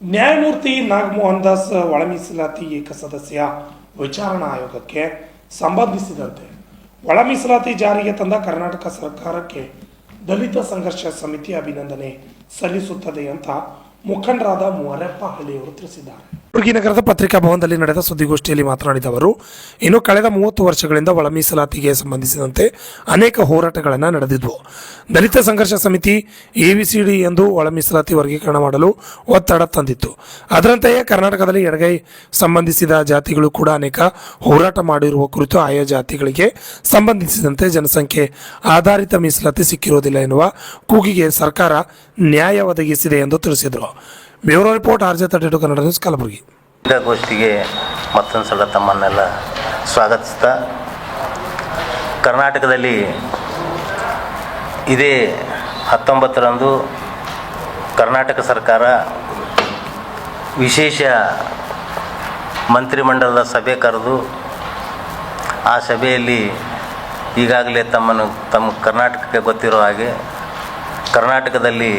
ನ್ಯಾಯಮೂರ್ತಿ ನಾಗಮೋಹನ್ ದಾಸ್ ಒಳ ಮೀಸಲಾತಿ ಏಕಸದಸ್ಯ ವಿಚಾರಣಾ ಆಯೋಗಕ್ಕೆ ಸಂಬಂಧಿಸಿದಂತೆ ಒಳ ಮೀಸಲಾತಿ ಜಾರಿಗೆ ತಂದ ಕರ್ನಾಟಕ ಸರ್ಕಾರಕ್ಕೆ ದಲಿತ ಸಂಘರ್ಷ ಸಮಿತಿ ಅಭಿನಂದನೆ ಸಲ್ಲಿಸುತ್ತದೆ ಅಂತ ಮುಖಂಡರಾದ ಮುವರಪ್ಪ ಹಳ್ಳಿಯವರು ತಿಳಿಸಿದ್ದಾರೆ. ನಗರದ ಪತ್ರಿಕಾ ಭವನದಲ್ಲಿ ನಡೆದ ಸುದ್ದಿಗೋಷ್ಠಿಯಲ್ಲಿ ಮಾತನಾಡಿದ ಅವರು, ಇನ್ನು ಕಳೆದ ಮೂವತ್ತು ವರ್ಷಗಳಿಂದ ಒಳ ಮೀಸಲಾತಿಗೆ ಸಂಬಂಧಿಸಿದಂತೆ ಅನೇಕ ಹೋರಾಟಗಳನ್ನು ನಡೆದಿದ್ವು. ದಲಿತ ಸಂಘರ್ಷ ಸಮಿತಿ ಎವಿಸಿಡಿ ಎಂದು ಒಳ ಮೀಸಲಾತಿ ವರ್ಗೀಕರಣ ಮಾಡಲು ಒತ್ತಡ ತಂದಿತ್ತು. ಅದರಂತೆಯೇ ಕರ್ನಾಟಕದಲ್ಲಿ ಎಡಗೈ ಸಂಬಂಧಿಸಿದ ಜಾತಿಗಳು ಕೂಡ ಅನೇಕ ಹೋರಾಟ ಮಾಡಿರುವ ಕುರಿತು ಆಯಾ ಜಾತಿಗಳಿಗೆ ಸಂಬಂಧಿಸಿದಂತೆ ಜನಸಂಖ್ಯೆ ಆಧಾರಿತ ಮೀಸಲಾತಿ ಸಿಕ್ಕಿರುವುದಿಲ್ಲ ಎನ್ನುವ ಕೂಗಿಗೆ ಸರ್ಕಾರ ನ್ಯಾಯ ಒದಗಿಸಿದೆ ಎಂದು ತಿಳಿಸಿದರು. Bureau report RJ thirty two Kannada news, Kalaburagi. ಗೋಷ್ಠಿಗೆ ಮತ್ತೊಂದು ಸಲ ತಮ್ಮನ್ನೆಲ್ಲ ಸ್ವಾಗತಿಸ್ತಾ. ಕರ್ನಾಟಕದಲ್ಲಿ ಇದೇ ಹತ್ತೊಂಬತ್ತರಂದು ಕರ್ನಾಟಕ ಸರ್ಕಾರ ವಿಶೇಷ ಮಂತ್ರಿಮಂಡಲದ ಸಭೆ ಕರೆದು ಆ ಸಭೆಯಲ್ಲಿ ಈಗಾಗಲೇ ತಮ್ಮನ್ನು ತಮ್ಮ ಕರ್ನಾಟಕಕ್ಕೆ ಗೊತ್ತಿರೋ ಹಾಗೆ ಕರ್ನಾಟಕದಲ್ಲಿ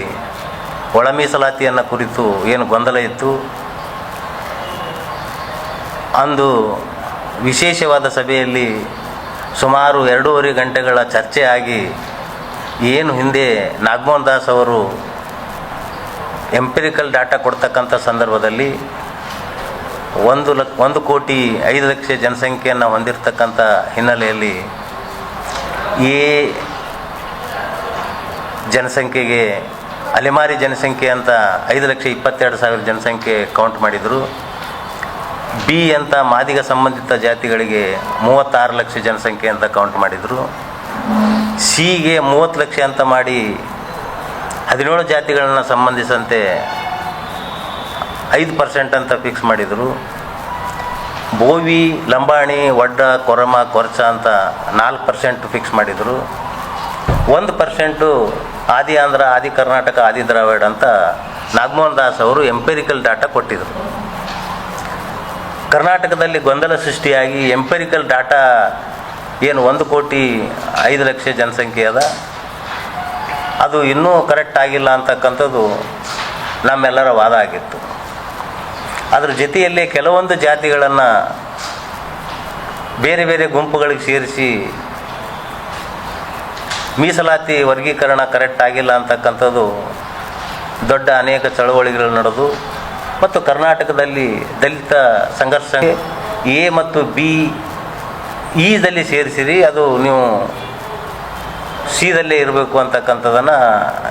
ಒಳ ಮೀಸಲಾತಿಯನ್ನು ಕುರಿತು ಏನು ಗೊಂದಲ ಇತ್ತು? ಅಂದು ವಿಶೇಷವಾದ ಸಭೆಯಲ್ಲಿ ಸುಮಾರು ಎರಡೂವರೆ ಗಂಟೆಗಳ ಚರ್ಚೆ ಆಗಿ ಏನು ಹಿಂದೆ ನಾಗಮೋಹನ್ ದಾಸ್ ಅವರು ಎಂಪಿರಿಕಲ್ ಡಾಟಾ ಕೊಡ್ತಕ್ಕಂಥ ಸಂದರ್ಭದಲ್ಲಿ ಒಂದು ಲಕ್, ಒಂದು ಕೋಟಿ ಐದು ಲಕ್ಷ ಜನಸಂಖ್ಯೆಯನ್ನು ಹೊಂದಿರತಕ್ಕಂಥ ಹಿನ್ನೆಲೆಯಲ್ಲಿ ಈ ಜನಸಂಖ್ಯೆಗೆ ಅಲೆಮಾರಿ ಜನಸಂಖ್ಯೆ ಅಂತ ಐದು ಲಕ್ಷ ಇಪ್ಪತ್ತೆರಡು ಸಾವಿರ ಜನಸಂಖ್ಯೆ ಕೌಂಟ್ ಮಾಡಿದರು. ಬಿ ಅಂತ ಮಾದಿಗ ಸಂಬಂಧಿತ ಜಾತಿಗಳಿಗೆ ಮೂವತ್ತಾರು ಲಕ್ಷ ಜನಸಂಖ್ಯೆ ಅಂತ ಕೌಂಟ್ ಮಾಡಿದರು. ಸಿಗೆ ಮೂವತ್ತು ಲಕ್ಷ ಅಂತ ಮಾಡಿ ಹದಿನೇಳು ಜಾತಿಗಳನ್ನ ಸಂಬಂಧಿಸಂತೆ ಐದು ಪರ್ಸೆಂಟ್ ಅಂತ ಫಿಕ್ಸ್ ಮಾಡಿದರು. ಬೋವಿ, ಲಂಬಾಣಿ ಒಡ್ಡ ಕೊರಮ, ಕೊರಚ ಅಂತ ನಾಲ್ಕು ಪರ್ಸೆಂಟ್ ಫಿಕ್ಸ್ ಮಾಡಿದರು. ಒಂದು ಪರ್ಸೆಂಟು ಆದಿ ಆಂಧ್ರ, ಆದಿ ಕರ್ನಾಟಕ, ಆದಿ ದ್ರಾವಿಡ ಅಂತ ನಾಗಮೋಹನ್ ದಾಸ್ ಅವರು ಎಂಪೆರಿಕಲ್ ಡಾಟಾ ಕೊಟ್ಟಿದ್ರು. ಕರ್ನಾಟಕದಲ್ಲಿ ಗೊಂದಲ ಸೃಷ್ಟಿಯಾಗಿ ಎಂಪೆರಿಕಲ್ ಡಾಟಾ ಏನು ಒಂದು ಕೋಟಿ ಐದು ಲಕ್ಷ ಜನಸಂಖ್ಯೆ ಅದ. ಅದು ಇನ್ನೂ ಕರೆಕ್ಟ್ ಆಗಿಲ್ಲ ಅಂತಕ್ಕಂಥದ್ದು ನಮ್ಮೆಲ್ಲರ ವಾದ ಆಗಿತ್ತು. ಅದ್ರ ಜೊತೆಯಲ್ಲೇ ಕೆಲವೊಂದು ಜಾತಿಗಳನ್ನು ಬೇರೆ ಬೇರೆ ಗುಂಪುಗಳಿಗೆ ಸೇರಿಸಿ ಮೀಸಲಾತಿ ವರ್ಗೀಕರಣ ಕರೆಕ್ಟ್ ಆಗಿಲ್ಲ ಅಂತಕ್ಕಂಥದ್ದು ದೊಡ್ಡ ಅನೇಕ ಚಳವಳಿಗಳು ನಡೆದು ಮತ್ತು ಕರ್ನಾಟಕದಲ್ಲಿ ದಲಿತ ಸಂಘರ್ಷ ಎ ಮತ್ತು ಬಿ ಇದಲ್ಲಿ ಸೇರಿಸಿರಿ, ಅದು ನೀವು ಸಿದಲ್ಲೇ ಇರಬೇಕು ಅಂತಕ್ಕಂಥದ್ದನ್ನು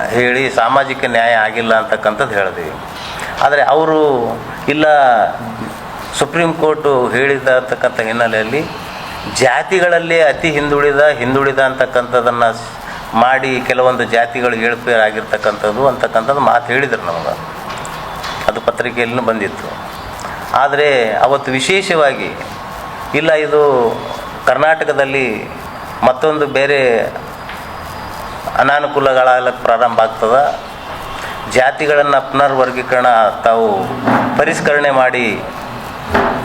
ಹೇಳಿ ಸಾಮಾಜಿಕ ನ್ಯಾಯ ಆಗಿಲ್ಲ ಅಂತಕ್ಕಂಥದ್ದು ಹೇಳಿದ್ವಿ ಆದರೆ ಅವರು ಇಲ್ಲ ಸುಪ್ರೀಂ ಕೋರ್ಟು ಹೇಳಿದತಕ್ಕಂಥ ಹಿನ್ನೆಲೆಯಲ್ಲಿ ಜಾತಿಗಳಲ್ಲೇ ಅತಿ ಹಿಂದುಳಿದ ಹಿಂದುಳಿದ ಅಂತಕ್ಕಂಥದ್ದನ್ನು ಮಾಡಿ ಕೆಲವೊಂದು ಜಾತಿಗಳು ಏಳ್ಪೇರಾಗಿರ್ತಕ್ಕಂಥದ್ದು ಅಂತಕ್ಕಂಥದ್ದು ಮಾತು ಹೇಳಿದರು ನಮಗೆ. ಅದು ಪತ್ರಿಕೆಯಲ್ಲೂ ಬಂದಿತ್ತು. ಆದರೆ ಅವತ್ತು ವಿಶೇಷವಾಗಿ, ಇಲ್ಲ ಇದು ಕರ್ನಾಟಕದಲ್ಲಿ ಮತ್ತೊಂದು ಬೇರೆ ಅನಾನುಕೂಲಗಳಾಗಲಿಕ್ಕೆ ಪ್ರಾರಂಭ ಆಗ್ತದೆ. ಜಾತಿಗಳನ್ನು ಪುನರ್ವರ್ಗೀಕರಣ ತಾವು ಪರಿಷ್ಕರಣೆ ಮಾಡಿ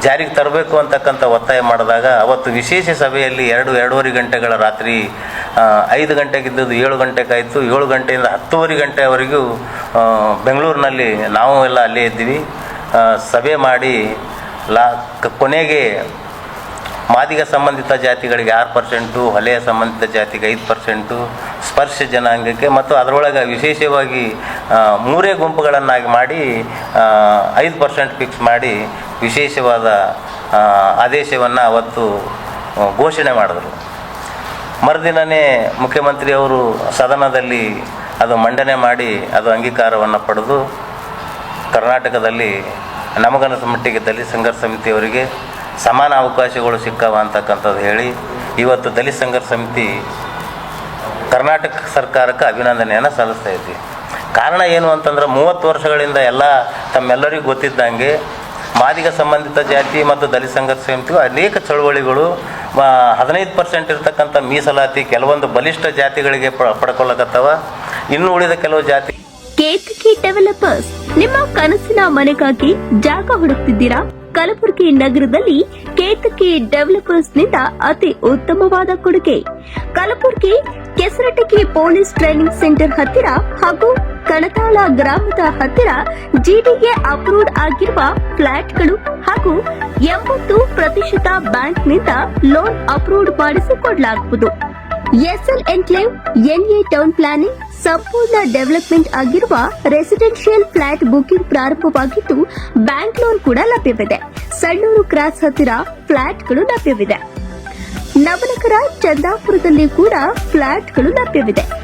ಜಾರಿಗೆ ತರಬೇಕು ಅಂತಕ್ಕಂಥ ಒತ್ತಾಯ ಮಾಡಿದಾಗ ಅವತ್ತು ವಿಶೇಷ ಸಭೆಯಲ್ಲಿ ಎರಡು ಎರಡೂವರೆ ಗಂಟೆಗಳ ರಾತ್ರಿ ಐದು ಗಂಟೆಗಿದ್ದದ್ದು ಏಳು ಗಂಟೆಗಾಯಿತು. ಏಳು ಗಂಟೆಯಿಂದ ಹತ್ತುವರೆ ಗಂಟೆವರೆಗೂ ಬೆಂಗಳೂರಿನಲ್ಲಿ ನಾವು ಎಲ್ಲ ಅಲ್ಲೇ ಇದ್ದೀವಿ. ಸಭೆ ಮಾಡಿ ಲಾ ಕೊನೆಗೆ ಮಾದಿಗ ಸಂಬಂಧಿತ ಜಾತಿಗಳಿಗೆ ಆರು ಪರ್ಸೆಂಟು ಹೊಲೆಯ ಸಂಬಂಧಿತ ಜಾತಿಗೆ ಐದು ಪರ್ಸೆಂಟು, ಸ್ಪರ್ಶ ಜನಾಂಗಕ್ಕೆ ಮತ್ತು ಅದರೊಳಗೆ ವಿಶೇಷವಾಗಿ ಮೂರೇ ಗುಂಪುಗಳನ್ನಾಗಿ ಮಾಡಿ ಐದು ಪರ್ಸೆಂಟ್ ಫಿಕ್ಸ್ ಮಾಡಿ ವಿಶೇಷವಾದ ಆದೇಶವನ್ನು ಅವತ್ತು ಘೋಷಣೆ ಮಾಡಿದ್ರು. ಮರುದಿನವೇ ಮುಖ್ಯಮಂತ್ರಿಯವರು ಸದನದಲ್ಲಿ ಅದು ಮಂಡನೆ ಮಾಡಿ ಅದು ಅಂಗೀಕಾರವನ್ನು ಪಡೆದು ಕರ್ನಾಟಕದಲ್ಲಿ ನಮಗನ ಮಟ್ಟಿಗೆ ದಲಿತ ಸಂಘರ್ಷ ಸಮಿತಿಯವರಿಗೆ ಸಮಾನ ಅವಕಾಶಗಳು ಸಿಕ್ಕವ ಅಂತಕ್ಕಂಥದ್ದು ಹೇಳಿ ಇವತ್ತು ದಲಿತ ಸಂಘರ್ಷ ಸಮಿತಿ ಕರ್ನಾಟಕ ಸರ್ಕಾರಕ್ಕೆ ಅಭಿನಂದನೆಯನ್ನು ಸಲ್ಲಿಸ್ತಾ ಕಾರಣ ಏನು ಅಂತಂದ್ರೆ ಮೂವತ್ತು ವರ್ಷಗಳಿಂದ ಎಲ್ಲ ತಮ್ಮೆಲ್ಲರಿಗೂ ಗೊತ್ತಿದ್ದಂಗೆ ಮಾದಿಗ ಸಂಬಂಧಿತ ಜಾತಿ ಮತ್ತು ದಲಿತ ಸಂಘರ್ಷ ಅನೇಕ ಚಳುವಳಿಗಳು ಹದಿನೈದು ಪರ್ಸೆಂಟ್ ಇರತಕ್ಕಂಥ ಮೀಸಲಾತಿ ಕೆಲವೊಂದು ಬಲಿಷ್ಠ ಜಾತಿಗಳಿಗೆ ಪಡ್ಕೊಳ್ಳಕತ್ತವ. ಇನ್ನು ಉಳಿದ ಕೆಲವು ಜಾತಿ ಕೇತಕಿ ಡೆವಲಪರ್ಸ್, ನಿಮ್ಮ ಕನಸಿನ ಮನೆಗಾಗಿ ಜಾಗ ಹುಡುಕ್ತಿದ್ದೀರಾ? ಕಲಬುರಗಿ ನಗರದಲ್ಲಿ ಕೇತಕಿ ಡೆವಲಪರ್ಸ್ನಿಂದ ಅತಿ ಉತ್ತಮವಾದ ಕೊಡುಗೆ. Kalaburagi Kesaratagi police training centre ಹತ್ತಿರ ಹಾಗೂ ಕಣತಾಳ ಗ್ರಾಮದ ಹತ್ತಿರ ಜಿಡಿಗೆ ಅಪ್ರೂವ್ಡ್ ಆಗಿರುವ ಫ್ಲಾಟ್ಗಳು ಹಾಗೂ ಎಂಬತ್ತು ಪ್ರತಿಶತ ಬ್ಯಾಂಕ್ನಿಂದ loan approved ಮಾಡಿಸಿಕೊಡಲಾಗುವುದು. SL enclave, NA town planning, ಸಂಪೂರ್ಣ ಡೆವಲಪ್ಮೆಂಟ್ ಆಗಿರುವ ರೆಸಿಡೆನ್ಷಿಯಲ್ ಫ್ಲಾಟ್ ಬುಕಿಂಗ್ ಪ್ರಾರಂಭವಾಗಿದ್ದು ಬ್ಯಾಂಕ್ ಲೋನ್ ಕೂಡ ಲಭ್ಯವಿದೆ. ಸಣ್ಣೂರು ಕ್ರಾಸ್ ಹತ್ತಿರ ಫ್ಲಾಟ್ಗಳು ಲಭ್ಯವಿದೆ. ನವನಗರ ಚಂದಾಪುರದಲ್ಲಿ ಕೂಡ ಫ್ಲಾಟ್ಗಳು ಲಭ್ಯವಿದೆ.